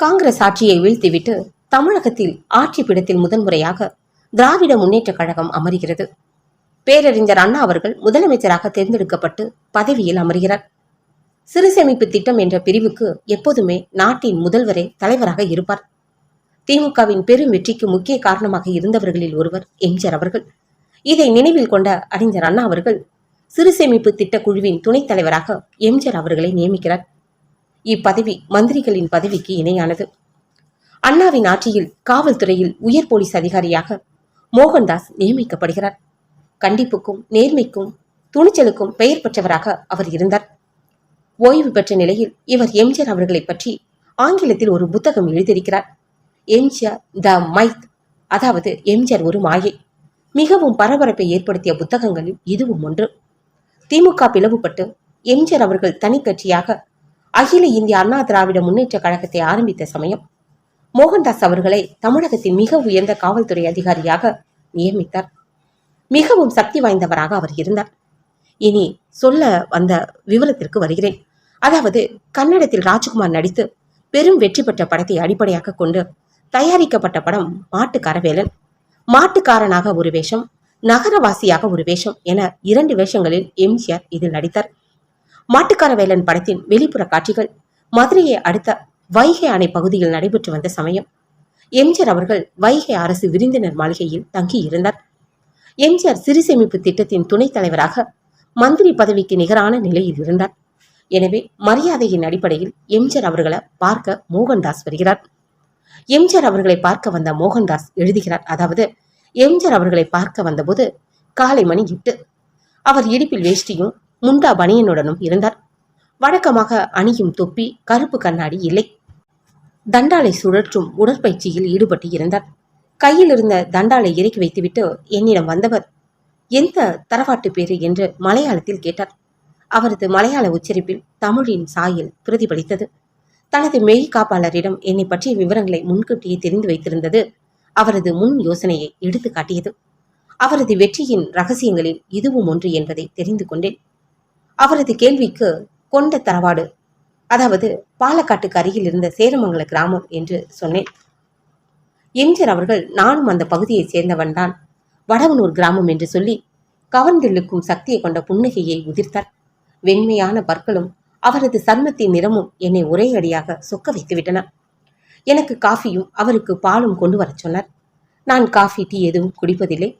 காங்கிரஸ் ஆட்சியை வீழ்த்திவிட்டு தமிழகத்தில் ஆட்சி பிடத்தில் முதன்முறையாக திராவிட முன்னேற்றக் கழகம் அமர்கிறது. பேரறிஞர் அண்ணா அவர்கள் முதலமைச்சராக தேர்ந்தெடுக்கப்பட்டு பதவியில் அமர்கிறார். சிறுசேமிப்பு திட்டம் என்ற பிரிவுக்கு எப்போதுமே நாட்டின் முதல்வரே தலைவராக இருப்பார். திமுகவின் பெரும் வெற்றிக்கு முக்கிய காரணமாக இருந்தவர்களில் ஒருவர் எம்ஜிஆர் அவர்கள். இதை நினைவில் கொண்ட அறிஞர் அண்ணா அவர்கள் சிறு சேமிப்பு திட்ட குழுவின் துணைத் தலைவராக எம்ஜிஆர் அவர்களை நியமிக்கிறார். இப்பதவி மந்திரிகளின் பதவிக்கு இணையானது. அண்ணாவின் ஆட்சியில் காவல்துறையில் உயர் போலீஸ் அதிகாரியாக மோகன்தாஸ் நியமிக்கப்படுகிறார். கண்டிப்புக்கும் நேர்மைக்கும் துணிச்சலுக்கும் பெயர் பெற்றவராக அவர் இருந்தார். ஓய்வு பெற்ற நிலையில் இவர் எம்ஜிஆர் அவர்களை பற்றி ஆங்கிலத்தில் ஒரு புத்தகம் எழுதியிருக்கிறார். எம்ஜிஆர் த மைத் அதாவது எம்ஜிஆர் ஒரு மாயை. மிகவும் பரபரப்பை ஏற்படுத்திய புத்தகங்களில் இதுவும் ஒன்று. திமுக பிளவுபட்டு எம்ஜிஆர் அவர்கள் தனி கட்சியாக அகில இந்திய அண்ணா திராவிட முன்னேற்ற கழகத்தை ஆரம்பித்த சமயம் மோகன்தாஸ் அவர்களை தமிழகத்தின் மிக உயர்ந்த காவல்துறை அதிகாரியாக நியமித்தார். மிகவும் சக்தி வாய்ந்தவராக அவர் இருந்தார். இனி சொல்ல வந்த விவரத்திற்கு வருகிறேன். அதாவது கன்னடத்தில் ராஜ்குமார் நடித்து பெரும் வெற்றி பெற்ற படத்தை அடிப்படையாக கொண்டு தயாரிக்கப்பட்ட படம் மாட்டுக்காரவேலன். மாட்டுக்காரனாக ஒரு வேஷம் நகரவாசியாக ஒரு வேஷம் என இரண்டு வேஷங்களில் எம்ஜிஆர் இதில் நடித்தார். மாட்டுக்காரவேலன் படத்தின் வெளிப்புற காட்சிகள். மதுரையை அடுத்த வைகை அணை பகுதியில் நடைபெற்று வந்த சமயம். எம்ஜிஆர் அவர்கள் வைகை அரசு விருந்தினர் மாளிகையில் தங்கியிருந்தார். எம்ஜிஆர் சிறு சேமிப்பு திட்டத்தின் துணைத் தலைவராக மந்திரி பதவிக்கு நிகரான நிலையில் இருந்தார். எனவே மரியாதையின் அடிப்படையில் எம்ஜிஆர் அவர்களை பார்க்க மோகன்தாஸ் வருகிறார். எம்ஜிஆர் அவர்களை பார்க்க வந்த மோகன்தாஸ் எழுதுகிறார். அதாவது எம்ஜிஆர் அவர்களை பார்க்க வந்தபோது காலை மணி எட்டு. அவர் இடுப்பில் வேஷ்டியும் முண்டா பனியனுடனும் இருந்தார். வழக்கமாக அணியும் தொப்பி கருப்பு கண்ணாடி இல்லை. தண்டாலை சுழற்றும் உடற்பயிற்சியில் ஈடுபட்டு இருந்தார். கையில் இருந்த தண்டாலை இறக்கி வைத்துவிட்டு என்னிடம் வந்தவர் எந்த தரவாட்டு பேரு என்று மலையாளத்தில் கேட்டார். அவரது மலையாள உச்சரிப்பில் தமிழின் சாயல் பிரதிபலித்தது. தனது மெய் காப்பாளரிடம் என்னை பற்றிய விவரங்களை முன்கூட்டியே தெரிந்து வைத்திருந்தது அவரது முன் யோசனையை எடுத்து காட்டியது. அவரது வெற்றியின் ரகசியங்களில் இதுவும் ஒன்று என்பதை தெரிந்து கொண்டேன். அவரது கேள்விக்கு கொண்ட தரவாடு. அதாவது பாலக்காட்டுக்கு அருகில் இருந்த சேரமங்கல கிராமம் என்று சொன்னேன். எம்ஜிஆர் அவர்கள் நானும் அந்த பகுதியைச் சேர்ந்தவன்தான் வடவனூர் கிராமம் என்று சொல்லி கவர்ந்திழுக்கும் சக்தியை கொண்ட புன்னகையை உதிர்த்தார். வெண்மையான பற்களும் அவரது சர்மத்தின் நிறமும் என்னை ஒரே அடியாக சொக்க வைத்துவிட்டன. எனக்கு காஃபியும் அவருக்கு பாலும் கொண்டு வரச் சொன்னார். நான் காஃபி டீ எதுவும் குடிப்பதில்லை.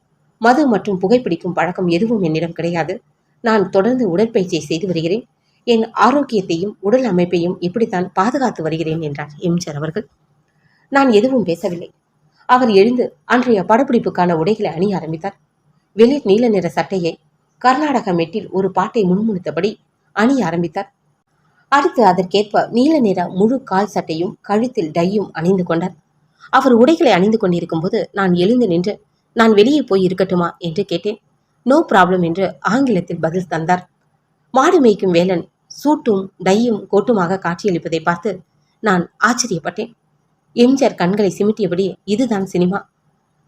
மது மற்றும் புகைப்பிடிக்கும் பழக்கம் எதுவும் என்னிடம் கிடையாது. நான் தொடர்ந்து உடற்பயிற்சியை செய்து வருகிறேன். என் ஆரோக்கியத்தையும் உடல் அமைப்பையும் இப்படித்தான் பாதுகாத்து வருகிறேன் என்றார் எம்ஜிஆர் அவர்கள். நான் எதுவும் பேசவில்லை. அவர் எழுந்து அன்றைய படப்பிடிப்புக்கான உடைகளை அணிய ஆரம்பித்தார். வெளிர் நீல நிற சட்டையை கர்நாடக மெட்டில் ஒரு பாட்டை முன்முடித்தபடி அணிய ஆரம்பித்தார். அடுத்து அதற்கேற்ப நீல நிற முழு கால் சட்டையும் கழுத்தில் டையும் அணிந்து கொண்டார். அவர் உடைகளை அணிந்து கொண்டிருக்கும் போது நான் எழுந்து நின்று நான் வெளியே போய் இருக்கட்டுமா? என்று கேட்டேன். நோ ப்ராப்ளம் என்று ஆங்கிலத்தில் பதில் தந்தார். மாடு மேய்க்கும் வேலன் சூட்டும் டையும் கோட்டுமாக காட்சியளிப்பதை பார்த்து நான் ஆச்சரியப்பட்டேன். எம்ஜிஆர் கண்களை சிமிட்டியபடி இதுதான் சினிமா.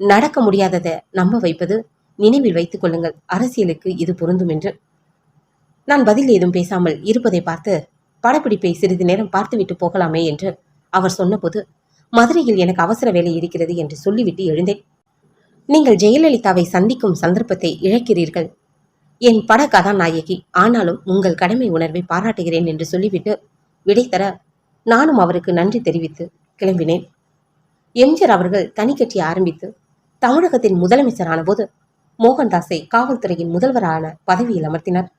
நடக்க முடியாததை நம்ப வைப்பது நினைவில் வைத்துக் கொள்ளுங்கள். அரசியலுக்கு இது பொருந்தும் என்று. நான் பதில் ஏதும் பேசாமல் இருப்பதை பார்த்து படப்பிடிப்பை சிறிது நேரம் பார்த்துவிட்டு போகலாமே என்று அவர் சொன்னபோது மதுரையில் எனக்கு அவசர வேலை இருக்கிறது என்று சொல்லிவிட்டு எழுந்தேன். நீங்கள் ஜெயலலிதாவை சந்திக்கும் சந்தர்ப்பத்தை இழக்கிறீர்கள். என் பட கதாநாயகி ஆனாலும் உங்கள் கடமை உணர்வை பாராட்டுகிறேன் என்று சொல்லிவிட்டு விடை தர நானும் அவருக்கு நன்றி தெரிவித்து கிளம்பினேன். எம்ஜிஆர் அவர்கள் தனி கட்சி ஆரம்பித்து தமிழகத்தின் முதலமைச்சரான போது மோகன்தாஸை காவல்துறையின் முதல்வரான பதவியில் அமர்த்தினார்.